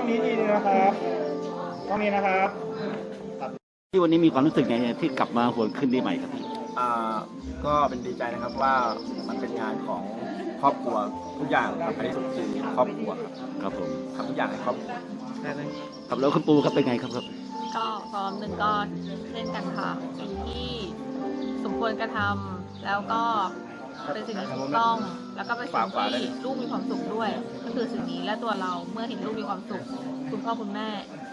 ต้องนี้ดีนะครับต้องนี้นะครับที่วันนี้มีความรู้สึกไงที่กลับมาหวนขึ้นได้ใหม่ครับอ่าก็เป็นดีใจนะครับว่ามันเป็นงานของครอบครัวทุกอย่างสำคัญที่สุดคือครอบครัวครับครับผมทำทุกอย่างให้ครอบครัวครับแล้วคุณปูครับเป็นไงครับครับ ก็ซ้อมหนึ่งก็เล่นกันค่ะสิ่งที่สมควรกระทำแล้วก็ เป็นสิ่งที่ถูกต้อง แล้วก็เป็นสิ่งที่ลูกมีความสุขด้วย ก็คือสิ่งนี้และตัวเราเมื่อเห็นลูกมีความสุข คุณพ่อคุณแม่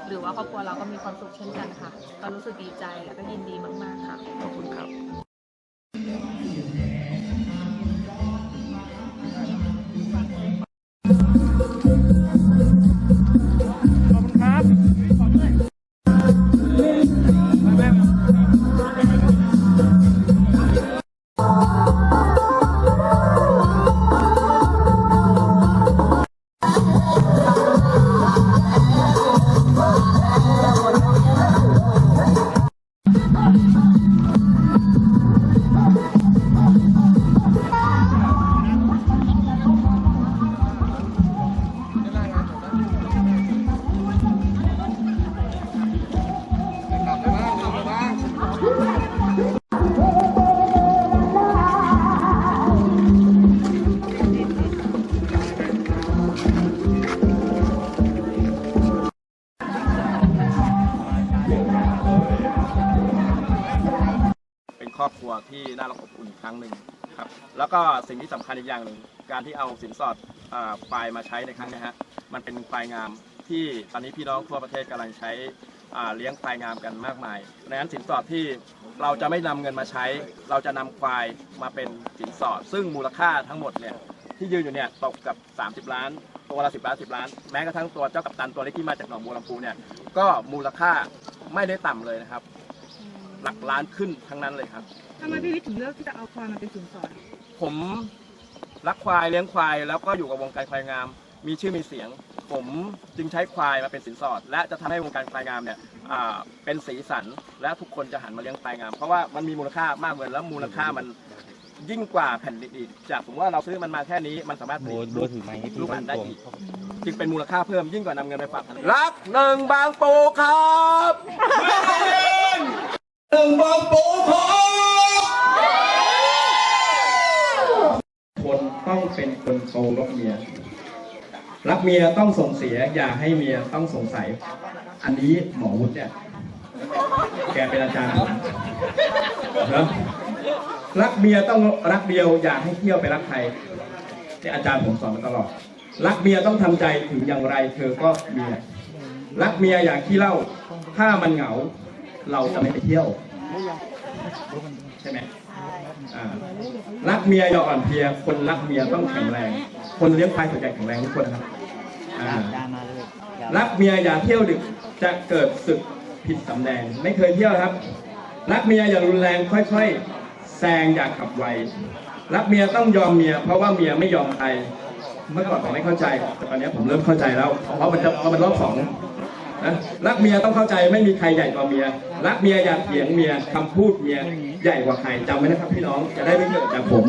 หรือว่าครอบครัวเราก็มีความสุขเช่นกันค่ะ ก็รู้สึกดีใจและก็ยินดีมาก ๆ ค่ะ ครอบครัวที่น่ารักอบอุ่นอีกครั้งหนึ่งครับแล้วก็สิ่งที่สำคัญอีกอย่างหนึ่งการที่เอาสินสอดอ่าควายมาใช้ในครั้งเนี้ยฮะมันเป็นควายงามที่ตอนนี้พี่น้องทั่วประเทศกำลังใช้อ่าเลี้ยงควายงามกันมากมายดังนั้นสินสอดที่เราจะไม่นำเงินมาใช้ เราจะนำควายมาเป็นสินสอด ซึ่งมูลค่าทั้งหมดเนี่ย ที่ยืนอยู่เนี่ยตกกับ 30 ล้าน ตัวละ10ล้าน10 ล้าน แม้กระทั่งตัวเจ้ากัปตันตัวเล็กที่มาจากหนองบัวลำพูเนี่ยก็มูลค่าไม่ได้ต่ำเลยนะครับ หลักล้านขึ้นทั้งนั้นเลยครับ ทำไมพี่วิทย์ถึงเลือกที่จะเอาควายมาเป็นสินสอดผมรักควายเลี้ยงควายแล้วก็อยู่กับวงการควายงาม มีชื่อมีเสียง ผมจึงใช้ควายมาเป็นสินสอด และจะทำให้วงการควายงามเนี่ยอ่าเป็นสีสันและทุกคนจะหันมาเลี้ยงควายงาม เพราะว่ามันมีมูลค่ามากเหมือนแล้วมูลค่ามันยิ่งกว่าแผ่นดินอีกจากผมว่าเราซื้อมันมาแค่นี้มันสามารถผลิตลูกลูกอันได้อีกจึงเป็นมูลค่าเพิ่มยิ่งกว่านำเงินไปฝากธนาคารรักหนึ่งบางปูครับห นึ่งบางปูครับคนต้องเป็นคนเคารพเมีย รักเมียต้องส่งเสีย อย่าให้เมียต้องสงสัย อันนี้หมอวุฒิเนี่ยแกเป็นอาจารย์ผมนะรักเมียต้องรักเดียว อย่าให้เที่ยวไปรักใครที่อาจารย์ผมสอนมาตลอด รักเมียต้องทำใจถึงอย่างไร เธอก็เมีย รักเมียอย่างที่เล่า ถ้ามันเหงา เราจะไม่ไปเที่ยว ใช่ไหมอ่ารักเมียอย่าอ่อนเพลีย คนรักเมียต้องแข็งแรง คนเลี้ยงควายส่วนใหญ่แข็งแรงทุกคนนะครับอ่ารักเมียอย่าเที่ยวดึกจะเกิดศึกผิดสำแดงไม่เคยเที่ยวครับ รักเมียอย่ารุนแรงค่อยๆแซงอย่าขับไวรักเมียต้องยอมเมีย เพราะว่าเมียไม่ยอมใครเมื่อก่อนผมไม่เข้าใจแต่ตอนนี้ผมเริ่มเข้าใจแล้วเพราะมันจะเพราะมันรอบสอง นะรักเมียต้องเข้าใจไม่มีใครใหญ่กว่าเมีย รักเมียอย่าเถียงเมียคำพูดเมียใหญ่กว่าใครจำไว้นะครับพี่น้องจะได้ไม่เกิดแบบผม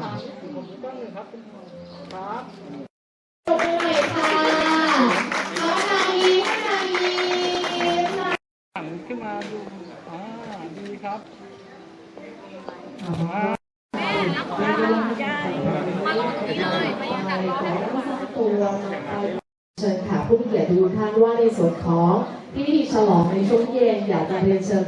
เลยค่ะเอาทางนี้ทางนี้ค่ะหันขึ้นมาดูอ่าดีครับเชิญค่ะผู้มีเกียรติทุกท่านว่าในส่วนของพิธีฉลองในช่วงเย็นอยากจะเรียนเชิญ